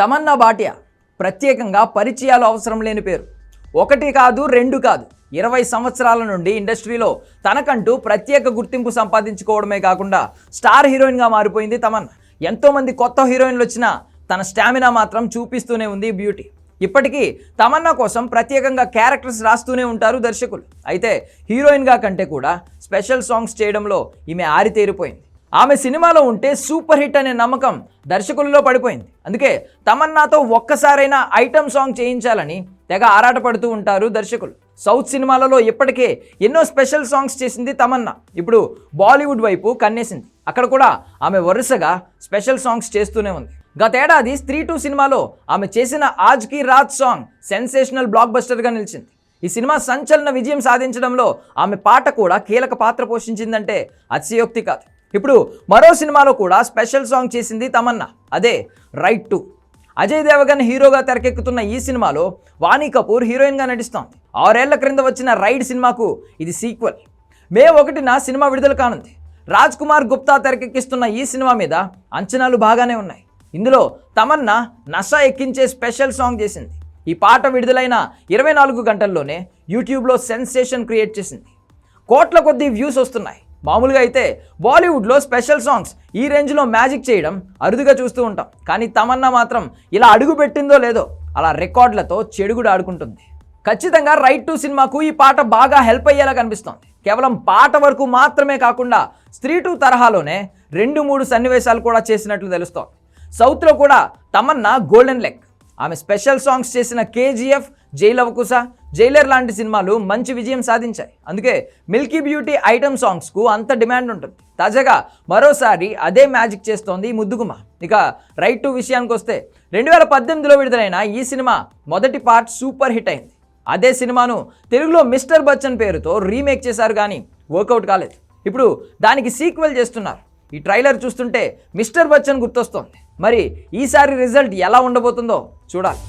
తమన్నా భాటియా ప్రత్యేకంగా పరిచయాలు అవసరం లేని పేరు. ఒకటి కాదు రెండు కాదు. ఇరవై సంవత్సరాల నుండి ఇండస్ట్రీలో తనకంటూ ప్రత్యేక గుర్తింపు సంపాదించుకోవడమే కాకుండా స్టార్ హీరోయిన్గా మారిపోయింది తమన్. ఎంతోమంది కొత్త హీరోయిన్లు వచ్చినా తన స్టామినా మాత్రం చూపిస్తూనే ఉంది బ్యూటీ. ఇప్పటికీ తమన్నా కోసం ప్రత్యేకంగా క్యారెక్టర్స్ రాస్తూనే ఉంటారు దర్శకులు. అయితే హీరోయిన్గా కంటే కూడా స్పెషల్ సాంగ్స్ చేయడంలో ఈమె ఆరితేరిపోయింది. ఆమె సినిమాలో ఉంటే సూపర్ హిట్ అనే నమ్మకం దర్శకులలో పడిపోయింది. అందుకే తమన్నాతో ఒక్కసారైనా ఐటమ్ సాంగ్ చేయించాలని తెగ ఆరాటపడుతూ ఉంటారు దర్శకులు. సౌత్ సినిమాలలో ఇప్పటికే ఎన్నో స్పెషల్ సాంగ్స్ చేసింది తమన్నా. ఇప్పుడు బాలీవుడ్ వైపు కన్నేసింది. అక్కడ కూడా ఆమె వరుసగా స్పెషల్ సాంగ్స్ చేస్తూనే ఉంది. గతేడాది స్త్రీ టూ సినిమాలో ఆమె చేసిన ఆజ్ కీ రాత్ సాంగ్ సెన్సేషనల్ బ్లాక్ బస్టర్గా నిలిచింది. ఈ సినిమా సంచలన విజయం సాధించడంలో ఆమె పాట కూడా కీలక పాత్ర పోషించిందంటే అతిశయోక్తి కాదు. ఇప్పుడు మరో సినిమాలో కూడా స్పెషల్ సాంగ్ చేసింది తమన్నా. అదే రైట్ టు. అజయ్ దేవగన్ హీరోగా తెరకెక్కుతున్న ఈ సినిమాలో వాణి కపూర్ హీరోయిన్గా నటిస్తోంది. ఆరేళ్ళ క్రింద వచ్చిన రైడ్ సినిమాకు ఇది సీక్వెల్. మే ఒకటిన సినిమా విడుదల కానుంది. రాజ్ కుమార్ గుప్తా తెరకెక్కిస్తున్న ఈ సినిమా మీద అంచనాలు బాగానే ఉన్నాయి. ఇందులో తమన్నా నష ఎక్కించే స్పెషల్ సాంగ్ చేసింది. ఈ పాట విడుదలైన ఇరవై నాలుగు గంటల్లోనే యూట్యూబ్లో సెన్సేషన్ క్రియేట్ చేసింది. కోట్ల కొద్దీ వ్యూస్ వస్తున్నాయి. మామూలుగా అయితే బాలీవుడ్లో స్పెషల్ సాంగ్స్ ఈ రేంజ్లో మ్యాజిక్ చేయడం అరుదుగా చూస్తూ ఉంటాం. కానీ తమన్నా మాత్రం ఇలా అడుగు పెట్టిందో లేదో అలా రికార్డులతో చెడుగుడు ఆడుకుంటుంది. ఖచ్చితంగా రైట్ టు సినిమాకు ఈ పాట బాగా హెల్ప్ అయ్యేలా కనిపిస్తోంది. కేవలం పాట వరకు మాత్రమే కాకుండా స్త్రీ టూ తరహాలోనే రెండు మూడు సన్నివేశాలు కూడా చేసినట్లు తెలుస్తోంది. సౌత్లో కూడా తమన్నా గోల్డెన్ లెగ్. ఆమె స్పెషల్ సాంగ్స్ చేసిన కేజీఎఫ్ జైలవకుశ జైలర్ లాంటి సినిమాలు మంచి విజయం సాధించాయి. అందుకే మిల్కీ బ్యూటీ ఐటమ్ సాంగ్స్కు అంత డిమాండ్ ఉంటుంది. తాజాగా మరోసారి అదే మ్యాజిక్ చేస్తోంది ఈ ముద్దుగుమ. ఇక రైట్ టు విషయానికి వస్తే రెండు వేల పద్దెనిమిదిలో విడుదలైన ఈ సినిమా మొదటి పార్ట్ సూపర్ హిట్ అయింది. అదే సినిమాను తెలుగులో మిస్టర్ బచ్చన్ పేరుతో రీమేక్ చేశారు కానీ వర్కౌట్ కాలేదు. ఇప్పుడు దానికి సీక్వెల్ చేస్తున్నారు. ఈ ట్రైలర్ చూస్తుంటే మిస్టర్ బచ్చన్ గుర్తొస్తోంది. మరి ఈసారి రిజల్ట్ ఎలా ఉండబోతుందో చూడాలి.